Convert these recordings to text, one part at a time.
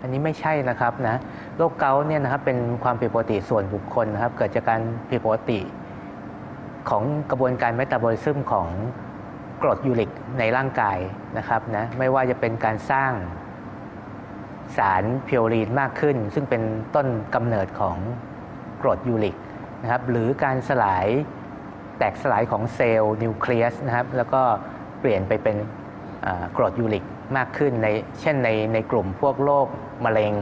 อันนี้ไม่ใช่นะครับนะโรคเกาต์เนี่ยนะครับเป็นความผิดปกติส่วนบุคคลนะครับ เกิดจากการผิดปกติของกระบวนการเมตาบอลิซึมของกรดยูริกในร่างกายนะครับนะไม่ว่าจะเป็นการสร้างสารพิโอรีนมากขึ้น ซึ่งเป็นต้นกำเนิดของกรดยูริกนะครับหรือการสลายแตกสลายของเซลล์นิวเคลียสนะครับแล้วก็เปลี่ยนไปเป็น กรดยูริกมากขึ้นในเช่นในในกลุ่มพวกโรคมะเร็ง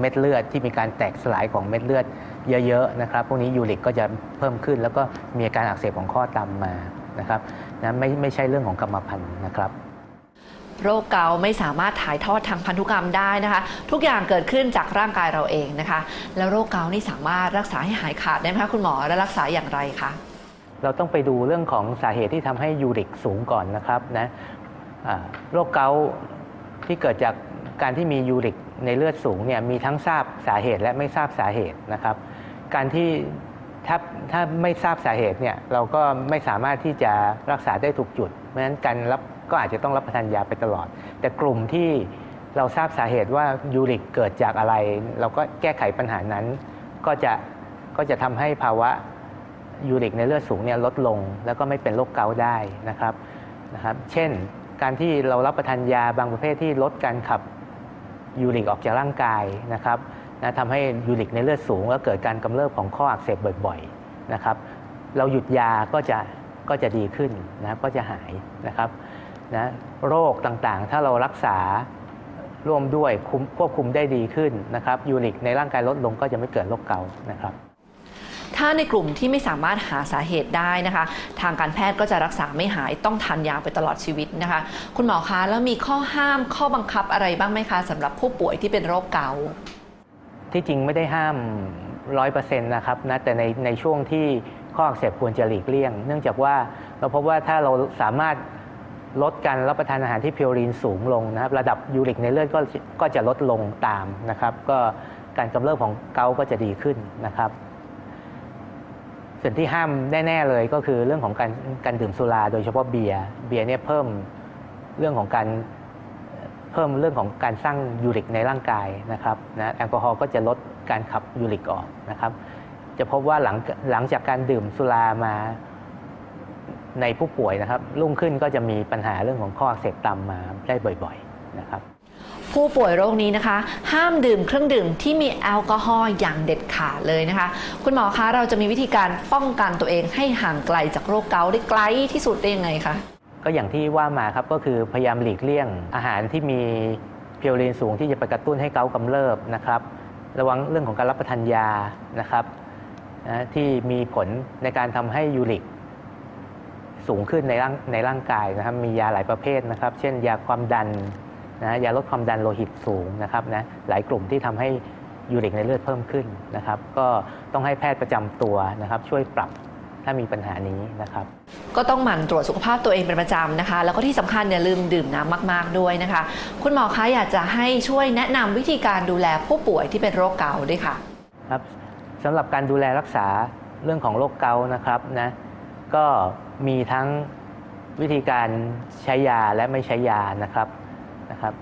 เม็ดเลือดที่มีการแตกสลายของเม็ดเลือดเยอะๆนะครับ พวกนี้ยูริกก็จะเพิ่มขึ้น แล้วก็มีอาการอักเสบของข้อตามมานะครับนะไม่ไม่ใช่เรื่องของกรรมพันธุ์นะครับ โรคเกาต์ไม่สามารถถ่ายทอดทางพันธุกรรมได้นะคะ ทุกอย่างเกิดขึ้นจากร่างกายเราเองนะคะ แล้วโรคเกาต์นี่สามารถรักษาให้หายขาดได้ไหมคะคุณหมอและรักษาอย่างไรคะเราต้องไปดูเรื่องของสาเหตุที่ทำให้ยูริกสูงก่อนนะครับนะอ่า โรคเกาต์ที่เกิดจากการที่มียูริกในเลือดสูงเนี่ยมีทั้งทราบสาเหตุและไม่ทราบสาเหตุนะครับ การที่ถ้าถ้าไม่ทราบสาเหตุเนี่ยเราก็ไม่สามารถที่จะรักษาได้ถูกจุด เพราะฉะนั้นการรับก็อาจจะต้องรับประทานยาไปตลอด แต่กลุ่มที่เราทราบสาเหตุว่ายูริกเกิดจากอะไร เราก็แก้ไขปัญหานั้น ก็จะก็จะทำให้ภาวะยูริกในเลือดสูงเนี่ยลดลง แล้วก็ไม่เป็นโรคเกาต์ได้นะครับนะครับ เช่น การที่เรารับประทานยาบางประเภทที่ลดการขับยูริกออกจากร่างกายนะครับนะทำให้ยูริกในเลือดสูง แล้วเกิดการกำเริบของข้ออักเสบบ่อยๆนะครับ เราหยุดยาก็จะก็จะดีขึ้นนะก็จะหายนะครับนะโรคต่างๆ ถ้าเรารักษาร่วมด้วยควบคุมได้ดีขึ้นนะครับยูริกในร่างกายลดลงก็จะไม่เกิดโรคเกานะครับ ถ้าในกลุ่มที่ไม่สามารถหาสาเหตุได้นะคะ ทางการแพทย์ก็จะรักษาไม่หายต้องทานยาไปตลอดชีวิตนะคะ คุณหมอคะแล้วมีข้อห้ามข้อบังคับอะไรบ้างไหมคะสำหรับผู้ป่วยที่เป็นโรคเกาต์ที่จริงไม่ได้ห้ามร้อยเปอร์เซ็นต์นะครับนะแต่ในในช่วงที่ข้ออักเสบควรจะหลีกเลี่ยง เนื่องจากว่าเราพบว่าถ้าเราสามารถลดการรับประทานอาหารที่พิโอรีนสูงลงนะครับ ระดับยูริกในเลือดก็ก็จะลดลงตามนะครับ ก็การกำเริบของเกาต์ก็จะดีขึ้นนะครับ ส่วนที่ห้ามแน่ๆเลยก็คือเรื่องของการการดื่มสุราโดยเฉพาะเบียร์เบียร์เนี่ยเพิ่มเรื่องของการเพิ่มเรื่องของการสร้างยูริกในร่างกายนะครับนะแอลกอฮอล์ก็จะลดการขับยูริกออกนะครับ จะพบว่าหลังหลังจากการดื่มสุรามาในผู้ป่วยนะครับรุ่งขึ้นก็จะมีปัญหาเรื่องของข้ออักเสบตามมาได้บ่อย ๆนะครับ ผู้ป่วยโรคนี้นะคะ ห้ามดื่มเครื่องดื่มที่มีแอลกอฮอล์อย่างเด็ดขาดเลยนะคะ คุณหมอคะเราจะมีวิธีการป้องกันตัวเองให้ห่างไกลจากโรคเกาต์ได้ไกลที่สุดได้ยังไงคะก็อย่างที่ว่ามาครับก็คือพยายามหลีกเลี่ยงอาหารที่มีเพิโอรีนสูงที่จะไปกระตุ้นให้เกาต์กำเริบนะครับ ระวังเรื่องของการรับประทานยานะครับนะที่มีผลในการทำให้ยูริกสูงขึ้นในร่างในร่างกายนะครับมียาหลายประเภทนะครับ เช่นยาความดัน นะยาลดความดันโลหิตสูงนะครับนะหลายกลุ่มที่ทำให้ยูริกในเลือดเพิ่มขึ้นนะครับ ก็ต้องให้แพทย์ประจำตัวนะครับ ช่วยปรับถ้ามีปัญหานี้นะครับ ก็ต้องหมั่นตรวจสุขภาพตัวเองเป็นประจำนะคะ แล้วก็ที่สำคัญอย่าลืมดื่มน้ำมาก ๆด้วยนะคะ คุณหมอคะอยากจะให้ช่วยแนะนำวิธีการดูแลผู้ป่วยที่เป็นโรคเกาต์ด้วยค่ะ ครับสำหรับการดูแลรักษาเรื่องของโรคเกาต์นะครับนะก็มีทั้งวิธีการใช้ยาและไม่ใช้ยานะครับ นะครับ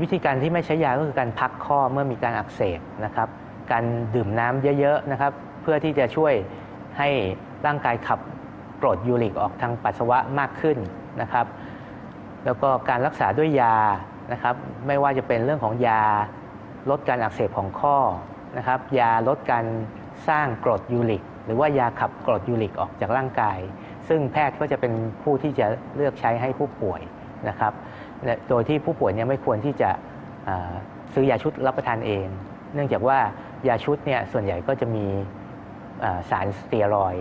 วิธีการที่ไม่ใช้ยาก็คือการพักข้อเมื่อมีการอักเสบนะครับ การดื่มน้ำเยอะๆนะครับ เพื่อที่จะช่วยให้ร่างกายขับกรดยูริกออกทางปัสสาวะมากขึ้นนะครับ แล้วก็การรักษาด้วยยานะครับ ไม่ว่าจะเป็นเรื่องของยาลดการอักเสบของข้อนะครับ ยาลดการสร้างกรดยูริก หรือว่ายาขับกรดยูริกออกจากร่างกาย ซึ่งแพทย์ก็จะเป็นผู้ที่จะเลือกใช้ให้ผู้ป่วยนะครับ และโดยที่ผู้ป่วยเนี่ยไม่ควรที่จะซื้อยาชุดรับประทานเอง เนื่องจากว่ายาชุดเนี่ยส่วนใหญ่ก็จะมีสารสเตียรอย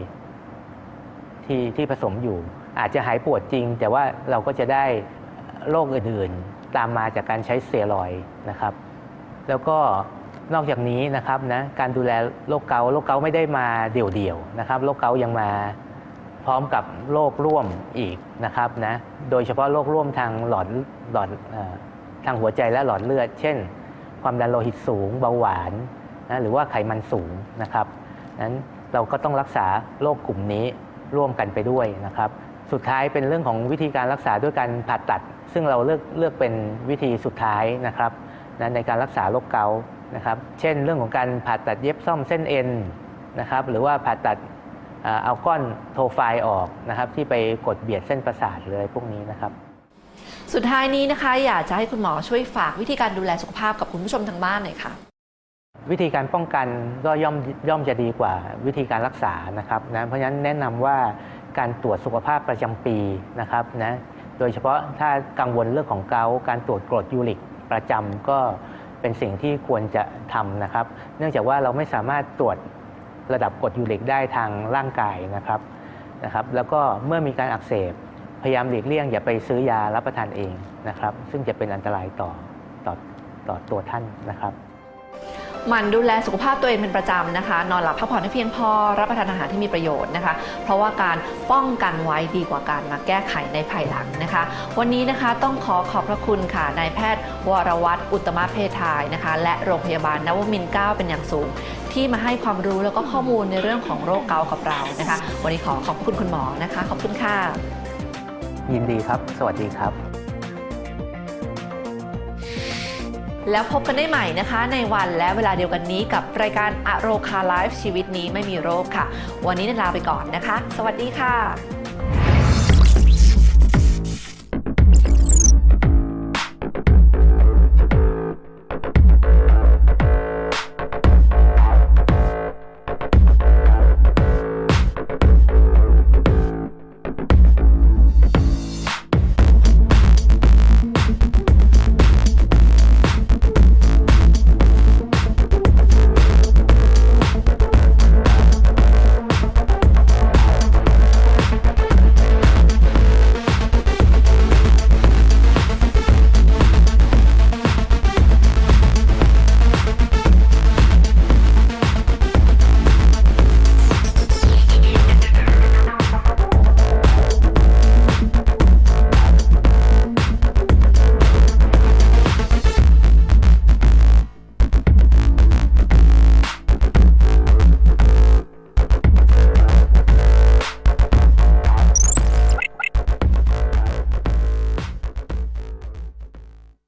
ที่ที่ผสมอยู่ อาจจะหายปวดจริง แต่ว่าเราก็จะได้โรคอื่นๆ ตามมาจากการใช้สเตียรอยนะครับ แล้วก็นอกจากนี้นะครับนะการดูแลโรคเกาโรคเกาไม่ได้มาเดี่ยวๆนะครับโรคเกายังมา พร้อมกับโรคร่วมอีกนะครับนะโดยเฉพาะโรคร่วมทางหลอดหลอดทางหัวใจและหลอดเลือด เช่น ความดันโลหิตสูงเบาหวานนะหรือว่าไขมันสูงนะครับนั้นเราก็ต้องรักษาโรคกลุ่มนี้ร่วมกันไปด้วยนะครับ สุดท้ายเป็นเรื่องของวิธีการรักษาด้วยการผ่าตัด ซึ่งเราเลือกเลือกเป็นวิธีสุดท้ายนะครับนะในการรักษาโรคเกาต์นะครับ เช่น เรื่องของการผ่าตัดเย็บซ่อมเส้นเอ็นนะครับ หรือว่าผ่าตัด เอ่อเอาก้อนโทไฟล์ออกนะครับ ที่ไปกดเบียดเส้นประสาทเลยพวกนี้นะครับ สุดท้ายนี้นะคะ อยากจะให้คุณหมอช่วยฝากวิธีการดูแลสุขภาพกับคุณผู้ชมทางบ้านหน่อยค่ะ วิธีการป้องกันก็ย่อมย่อมจะดีกว่าวิธีการรักษานะครับนะเพราะฉะนั้นแนะนำว่าการตรวจสุขภาพประจำปีนะครับนะโดยเฉพาะถ้ากังวลเรื่องของเกาต์การตรวจกรดยูริกประจำก็เป็นสิ่งที่ควรจะทำนะครับ เนื่องจากว่าเราไม่สามารถตรวจ ระดับกรดยูริกได้ทางร่างกายนะครับนะครับแล้วก็เมื่อมีการอักเสบพยายามหลีกเลี่ยงอย่าไปซื้อยารับประทานเองนะครับซึ่งจะเป็นอันตรายต่อต่อต่อตัวท่านนะครับมันดูแลสุขภาพตัวเองเป็นประจำนะคะ นอนหลับพักผ่อนให้เพียงพอรับประทานอาหารที่มีประโยชน์นะคะ เพราะว่าการป้องกันไว้ดีกว่าการมาแก้ไขในภายหลังนะคะ วันนี้นะคะต้องขอขอบพระคุณค่ะนายแพทย์ วรวัตรอุตตมะเพทายนะคะ และโรงพยาบาลนวมินทร์9เป็นอย่างสูง ที่มาให้ความรู้แล้วก็ข้อมูลในเรื่องของโรคเกาต์กับเรานะคะ วันนี้ขอขอบคุณคุณหมอนะคะ ขอบคุณค่ะ ยินดีครับ สวัสดีครับ แล้วพบกันได้ใหม่นะคะ ในวันและเวลาเดียวกันนี้กับรายการอโรคาไลฟ์ชีวิตนี้ไม่มีโรคค่ะ วันนี้ลาไปก่อนนะคะ สวัสดีค่ะ